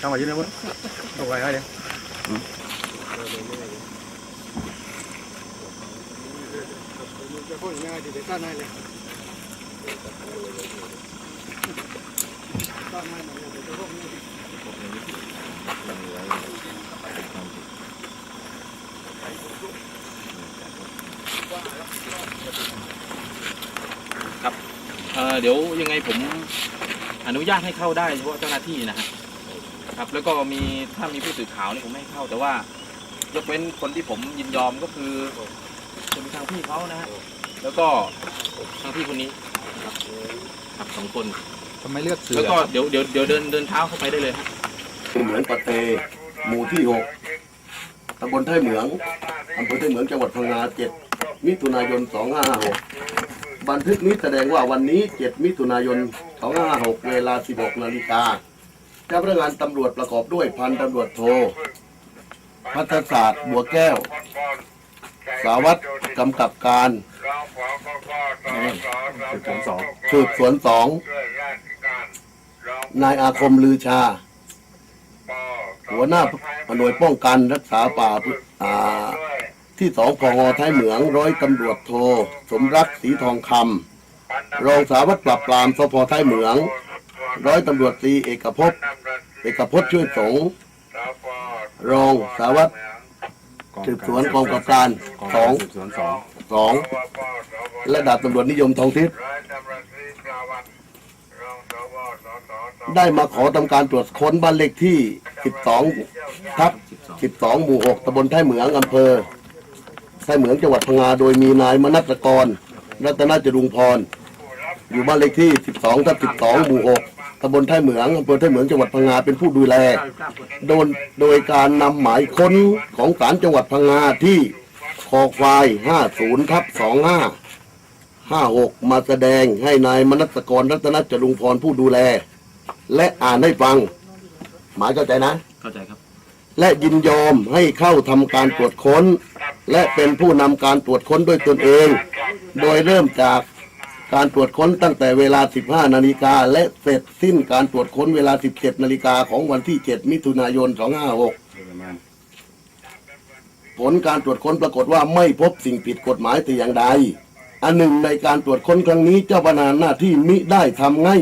ทำอะไรอยู่เนี่ยวะตกอะไรอะไรเอ่อเดี๋ยวยังไงผมอนุญาตให้เข้าได้เฉพาะเจ้าหน้าที่นะฮะ ครับ แล้วก็มีถ้ามีผู้สื่อข่าวนี่ผมไม่ให้เข้า แต่ว่ายกเว้นคนที่ผมยินยอมก็คือจะมีทางพี่เขานะฮะแล้วก็ทางพี่คนนี้ครับครับสองคนทำไมเลือกเสือแล้วก็เดี๋ยวเดี๋ยวเดี๋ยวเดินเดินเท้าเข้าไปได้เลยฮะเหมืองปะเตหมู่ที่หกตำบลไทยเหมืองอำเภอไทยเหมืองจังหวัดพังงาเจ็ดมิถุนายน 2556 บันทึกนี้แสดงว่าวันนี้ 7 มิถุนายน 2556 เวลา 16 นาฬิกา เจ้าพนักงานตำรวจประกอบด้วยพันตำรวจโท พัฒศาสตร์บัวแก้ว สาวัตรกำกับการสืบสวนสองสืบสวนสองนายอาคมลือชา หัวหน้าหน่วยป้องกันรักษาป่าอ่าที่สองพงท้ายเหมืองร้อยตำรวจโท สมรักสีทองคำรองสารวัตรปราบปรามสพท้ายเหมือง ร้อยตำรวจตรีเอกภพเอกพจน์ช่วยสงฆ์รองสารวัตรสืบสวนกองกำกับการสองสวนสองสองและดาบตำรวจนิยมทองทิพย์ได้มาขอทำการตรวจค้นบ้านเลขที่ 12 ทับ 12 หมู่ 6 ตำบลไท้ายเหมืองอำเภอไท้ายเหมืองจังหวัดพังงา โดยมีนายมนัสกร รัตนจรุงพร อยู่บ้านเลขที่ 12 ทับ 12 หมู่ 6 ตำบลท้ายเหมืองอำเภอท้ายเหมืองจังหวัดพังงาเป็นผู้ดูแล โดยโดยการนำหมายค้นของศาลจังหวัดพังงาที่คอควาย 50ทับ25 56 มาแสดงให้นายมนัสกรรัตนจรุงพรผู้ดูแล และอ่านให้ฟัง หมายเข้าใจนะ เข้าใจครับ และยินยอมให้เข้าทำการตรวจค้น และเป็นผู้นำการตรวจค้นด้วยตนเอง โดยเริ่มจาก การตรวจค้นตั้งแต่เวลา 15 นาฬิกาและเสร็จสิ้นการตรวจค้นเวลา 17 นาฬิกาของวันที่ 7 มิถุนายน 256 ผลการตรวจค้นปรากฏว่าไม่พบสิ่งผิดกฎหมายแต่อย่างใด อันหนึ่งในการตรวจค้นครั้งนี้เจ้าพนักงานหน้าที่มิได้ทำให้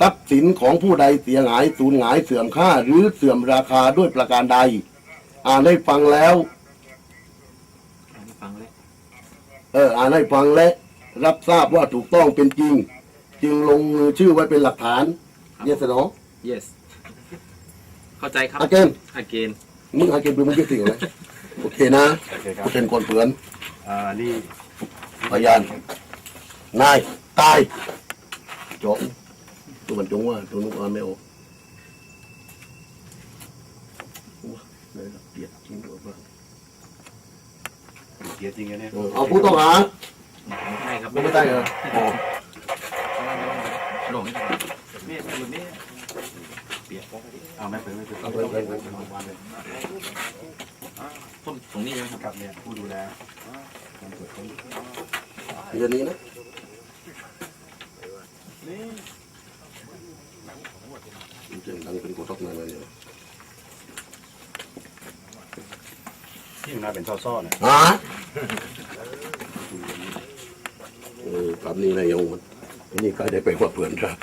ทรัพย์สินของผู้ใดเสียหายสูญหายเสื่อมค่า หรือเสื่อมราคาด้วยประการใด อ่านให้ฟังแล้วฟังแล้วเออ อ่านให้ฟังและ รับทราบว่าถูกต้องเป็นจริง จึงลงมือชื่อไว้เป็นหลักฐานเยสนอ yes เข้าใจครับอาเกน again มึงอาเกนเป็นมึงคิดถึงไหมโอเคนะโอเคครักูบเป็นคนเผือนอ่านี่พยานนายตายจงตัวมันจงว่าตัวนุกอ่านไม่ออกว้าเลยละเอียดจริงด้วยว่าเกียรติจริงนะเนี่ย เออเอาผู้ต้องหาไม่ใช่ ครับไม่ได้เหรออ๋อหลงไม่ใช่เนี่ยหลุดนี่เอาไม่เป็นไม่เป็นเอาไปไปไปไปวันเลยต้นตรงนี้ใช่ไหมครับกับเนี่ยผู้ดูแลการตรวจค้นเดือนนี้นะเสียงดังเป็นกระทบมาเลยเนี่ยที่มันน่าเป็นซ่อๆเนี่ยฮะเออ กลับนี่นายยงมันนี่ก็ได้ไปว่าเพื่อนครับ